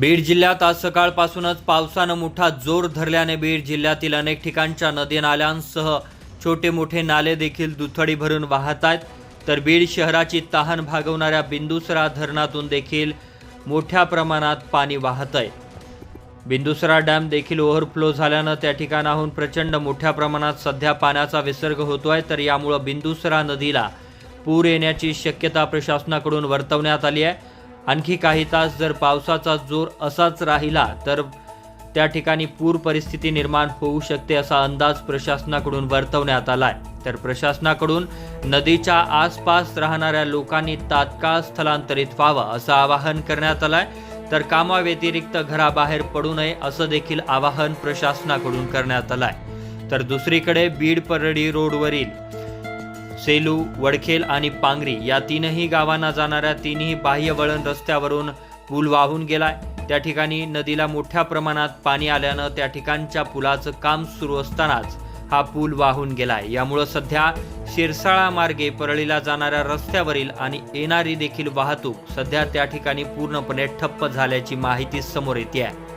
बीड जिल्ह्यात आज सकाळपासूनच पावसानं मोठा जोर धरल्याने बीड जिल्ह्यातील अनेक ठिकाणच्या नदी नाल्यांसह छोटे मोठे नाले देखील दुथडी भरून वाहत आहेत. तर बीड शहराची तहान भागवणाऱ्या बिंदुसरा धरणातून देखील मोठ्या प्रमाणात पाणी वाहत आहे. बिंदुसरा डॅम देखील ओव्हरफ्लो झाल्यानं त्या ठिकाणाहून प्रचंड मोठ्या प्रमाणात सध्या पाण्याचा विसर्ग होतो आहे तर यामुळं बिंदुसरा नदीला पूर येण्याची शक्यता प्रशासनाकडून वर्तवण्यात आली आहे. आणखी काही तास जर पावसाचा जोर असाच राहिला तर त्या ठिकाणी पूर परिस्थिती निर्माण होऊ शकते असा अंदाज प्रशासनाकडून वर्तवण्यात आला आहे तर प्रशासनाकडून नदीच्या आसपास राहणाऱ्या लोकांनी तात्काळ स्थलांतरित व्हावं असं आवाहन करण्यात आलंय. तर कामाव्यतिरिक्त घराबाहेर पडू नये असं देखील आवाहन प्रशासनाकडून करण्यात आलंय. तर दुसरीकडे बीड परडी रोडवरील सेलू वडखेल आणि पांगरी या तीनही गावांना जाणाऱ्या तीनही बाह्य वळण रस्त्यावरून पूल वाहून गेलाय. त्या ठिकाणी नदीला मोठ्या प्रमाणात पाणी आल्यानं त्या ठिकाणच्या पुलाचं काम सुरू असतानाच हा पूल वाहून गेलाय. यामुळं सध्या शिरसाळा मार्गे परळीला जाणाऱ्या रस्त्यावरील आणि येणारी देखील वाहतूक सध्या त्या ठिकाणी पूर्णपणे ठप्प झाल्याची माहिती समोर येते आहे